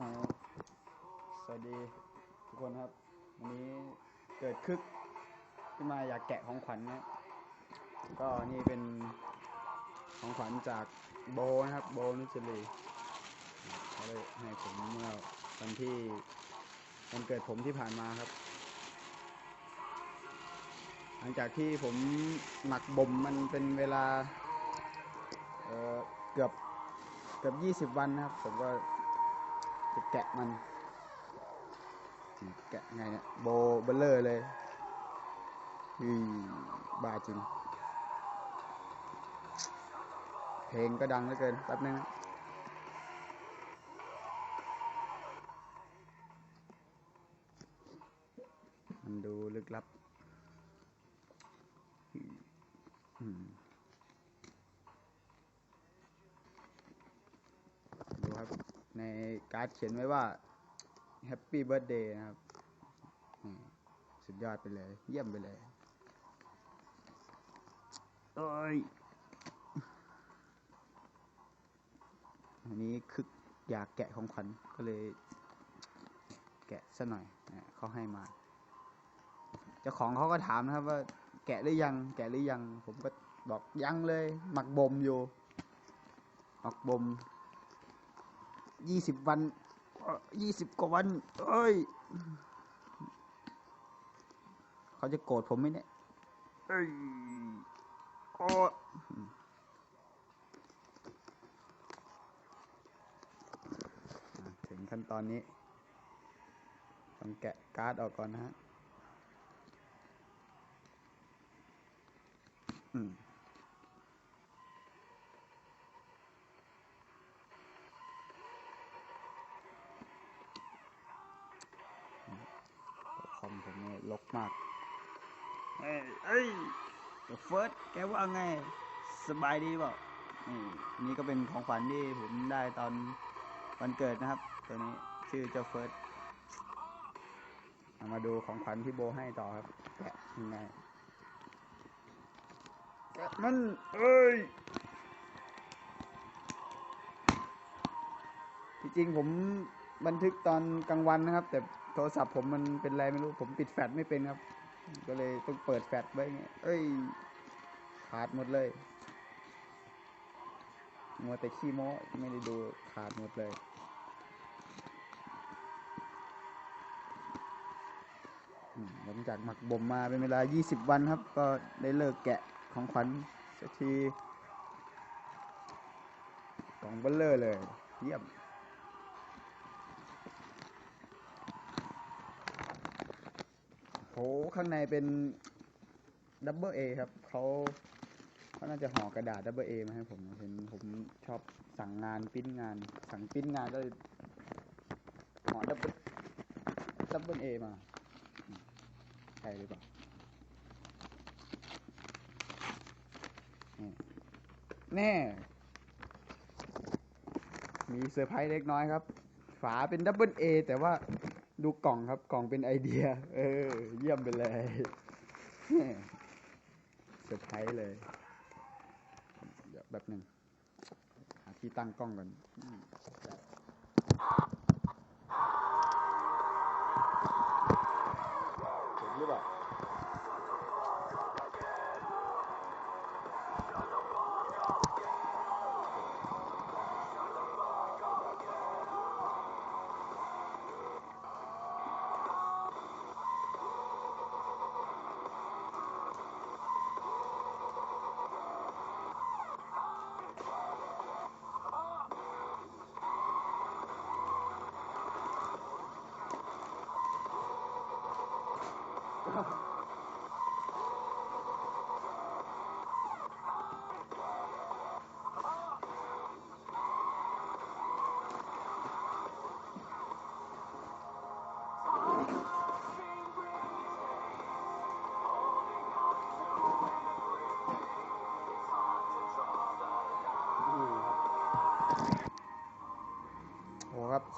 สวัสดีทุกคนครับ วันนี้เกิดคึกขึ้นมาอยากแกะของขวัญนะก็นี่เป็นของขวัญจากโบนะครับ โบนุชลีเขาเลยให้ผมเมื่อวันที่วันเกิดผมที่ผ่านมาครับ หลังจากที่ผมหมักบ่มมันเป็นเวลาเเกือบเกือบยี่สิบวันนะครับ ผมก็ จะแกะมันแกะไงเนี่ยโบเบลเลอร์เลยอืมบาจริง เพลงก็ดังเหลือเกินแป๊บนึงนะมันดูลึกลับอืมดูครับ ในการ์ดเขียนไว้ว่า Happy Birthday นะครับ สุดยอดไปเลย เยี่ยมไปเลยเอ้ยอันนี้คึกอยากแกะของขวัญก็เลย แกะซะหน่อยนะเขาให้มา เจ้าของเขาก็ถามนะครับว่า แกะหรือยัง แกะหรือยัง ผมก็บอกยังเลย หมักบ่มอยู่หมักบ่ม ยี่สิบวันยี่สิบกว่าวัน เอ้ย เขาจะโกรธผมไหมเนี่ยเอ้ยโอ้อะถึงขั้นตอนนี้ ต้องแกะการ์ดออกก่อนนะฮะ อืม ลกมาก เอ้ยเอ้ยเฟิร์สแกว่าไง สบายดีเปล่านี่นี่ก็เป็นของขวัญที่ผมได้ตอนวันเกิดนะครับ ตัวนี้ชื่อเจ้าเฟิร์สมาดูของขวัญที่โบให้ต่อครับแกะยังไงแกมัน เอ้ยที่จริงผมบันทึกตอนกลางวันนะครับ แต่ โทรศัพท์ผมมันเป็นไรไม่รู้ ผมปิดแฟลชไม่เป็นครับ ก็เลยต้องเปิดแฟลชไว้ไงเอ้ย ขาดหมดเลยมัวแต่ขี้โม้ไม่ได้ดูขาดหมดเลยหลังจากหมักบ่มมาเป็นเวลา 20 วันครับ ก็ได้เลิกแกะของขวัญสักทีกล่องเบลเลอร์เลย เยี่ยม โหข้างในเป็นดับเบิลเอครับเขาเขาน่าจะห่อกระดาษดับเบิลเอมาให้ผมเห็นผมชอบสั่งงานปิ้นงาน สั่งปิ้นงานก็เลยห่อดับเบิลดับเบิลเอมาใช่หรือเปล่านี่แน่ มีเซอร์ไพรส์เล็กน้อยครับ ฝาเป็นดับเบิลเอแต่ว่าดูกล่องครับ กล่องเป็นไอเดีย เออ เยี่ยมไปเลยเซอร์ไพรส์เลย เดี๋ยวแบบหนึ่งหาที่ตั้งกล้องก่อน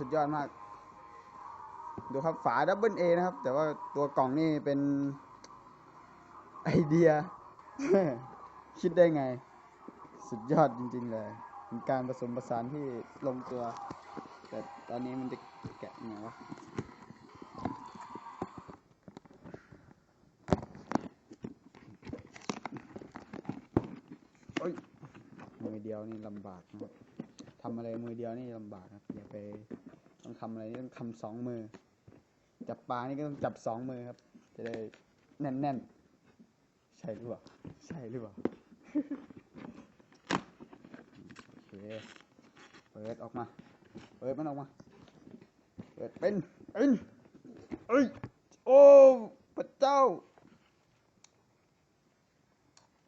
สุดยอดมาก ดูครับฝาดับเบิลเอนะครับ แต่ว่าตัวกล่องนี่เป็นไอเดีย คิดได้ไง สุดยอดจริง ๆ เลยเป็นการผสมผสานที่ลงตัว แต่ตอนนี้มันจะแกะไงวะโอ้ยมือเดียวนี่ลำบากนะทำอะไรมือเดียวนี่ลำบากครับอย่าไป ต้องทำอะไรต้องทำสองมือ จับปลานี่ก็ต้องจับสองมือครับ จะได้แน่นๆ ใช่หรือเปล่า ใช่หรือเปล่า โอเค เปิดออกมา เปิดมันออกมา เปิดเป็นเป็นเอ้ย โอ้พระเจ้า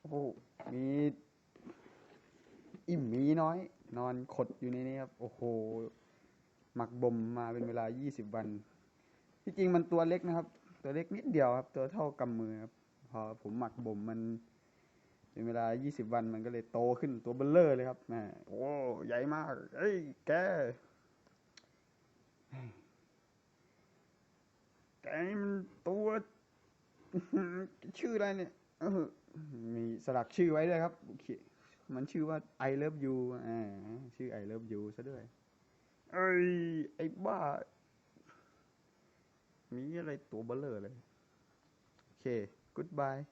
โอ้มีอิ่มมีน้อย นอนขดอยู่ในนี้ครับ โอ้โห หมักบ่มมาเป็นเวลา 20 วัน ที่จริงมันตัวเล็กนะครับ ตัวเล็กนิดเดียวครับ ตัวเท่ากำมือครับ พอผมหมักบ่มมัน เป็นเวลา 20 วันมันก็เลยโตขึ้นตัวเบลเลอร์เลยครับแม่โอ้ใหญ่มาก เอ้ย แก แกมันตัวชื่ออะไรเนี่ยมีสลักชื่อไว้ด้วยครับ มันชื่อว่า I love you อ่า ชื่อ I love you ซะด้วย เอ้ย ไอ้บ้า มีอะไรตัวเบลเลอร์เลย โอเค goodbye